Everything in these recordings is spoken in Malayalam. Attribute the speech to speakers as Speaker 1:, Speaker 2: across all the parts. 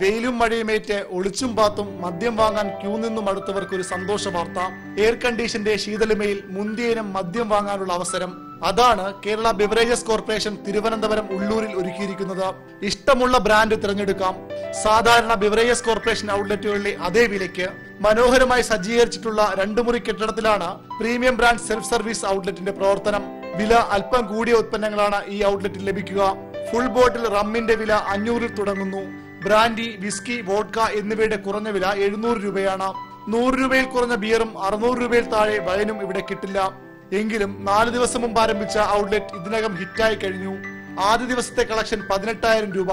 Speaker 1: വെയിലും മഴയുമേറ്റ് ഒളിച്ചും പാത്തും മദ്യം വാങ്ങാൻ ക്യൂ നിന്നും അടുത്തവർക്ക് ഒരു സന്തോഷ വാർത്ത. എയർ കണ്ടീഷന്റെ ശീതളിമയിൽ മുന്തിയനം മദ്യം വാങ്ങാനുള്ള അവസരം. അതാണ് കേരള ബിവറേജസ് കോർപ്പറേഷൻ തിരുവനന്തപുരം ഉള്ളൂരിൽ ഒരുക്കിയിരിക്കുന്നത്. ഇഷ്ടമുള്ള ബ്രാൻഡ് തിരഞ്ഞെടുക്കാം. സാധാരണ ബിവറേജസ് കോർപ്പറേഷൻ ഔട്ട്ലെറ്റുകളിലെ അതേ വിലയ്ക്ക് മനോഹരമായി സജ്ജീകരിച്ചിട്ടുള്ള രണ്ടു മുറി കെട്ടിടത്തിലാണ് പ്രീമിയം ബ്രാൻഡ് സെൽഫ് സർവീസ് ഔട്ട്ലെറ്റിന്റെ പ്രവർത്തനം. വില അല്പം കൂടിയ ഉത്പന്നങ്ങളാണ് ഈ ഔട്ട്ലെറ്റിൽ ലഭിക്കുക. ഫുൾ ബോട്ടിൽ റമ്മിന്റെ വില അഞ്ഞൂറിൽ തുടങ്ങുന്നു. ബ്രാൻഡി വിസ്കി വോഡ്ക എന്നിവയുടെ കുറഞ്ഞ വില എഴുന്നൂറ് രൂപയാണ്. നൂറ് രൂപയിൽ കുറഞ്ഞ ബിയറും അറുന്നൂറ് രൂപയിൽ താഴെ വൈനും ഇവിടെ കിട്ടില്ല. എങ്കിലും നാല് ദിവസം മുമ്പ് ആരംഭിച്ച ഔട്ട്ലെറ്റ് ഇതിനകം ഹിറ്റായി കഴിഞ്ഞു. ആദ്യ ദിവസത്തെ കളക്ഷൻ പതിനെട്ടായിരം രൂപ.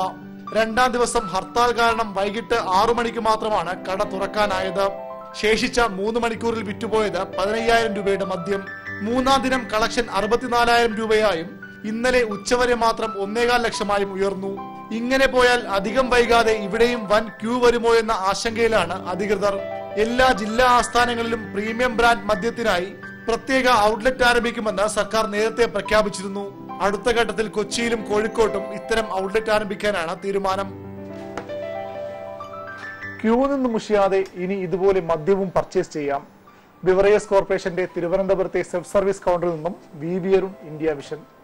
Speaker 1: രണ്ടാം ദിവസം ഹർത്താൽ കാരണം വൈകിട്ട് ആറു മണിക്ക് മാത്രമാണ് കട തുറക്കാനായത്. ശേഷിച്ച മൂന്ന് മണിക്കൂറിൽ വിറ്റുപോയത് പതിനയ്യായിരം രൂപയുടെ മദ്യം. മൂന്നാം ദിനം കളക്ഷൻ അറുപത്തിനാലായിരം രൂപയായും ഇന്നലെ ഉച്ചവരെ മാത്രം ഒന്നേകാൽ ലക്ഷമായും ഉയർന്നു. ഇങ്ങനെ പോയാൽ അധികം വൈകാതെ ഇവിടെയും വൻ ക്യൂ വരുമോ എന്ന ആശങ്കയിലാണ് അധികൃതർ. എല്ലാ ജില്ലാ ആസ്ഥാനങ്ങളിലും പ്രീമിയം ബ്രാൻഡ് മദ്യത്തിനായി പ്രത്യേക ഔട്ട്ലെറ്റ് ആരംഭിക്കുമെന്ന് സർക്കാർ നേരത്തെ പ്രഖ്യാപിച്ചിരുന്നു. അടുത്ത ഘട്ടത്തിൽ കൊച്ചിയിലും കോഴിക്കോട്ടും ഇത്തരം ഔട്ട്ലെറ്റ് ആരംഭിക്കാനാണ് തീരുമാനം. ക്യൂ നിന്ന് മുഷിയാതെ ഇനി ഇതുപോലെ മദ്യവും പർച്ചേസ് ചെയ്യാം. ബിവറേജസ് കോർപ്പറേഷന്റെ തിരുവനന്തപുരത്തെ സെൽഫ് സർവീസ് കൗണ്ടറിൽ നിന്നും വി ഇന്ത്യ വിഷൻ.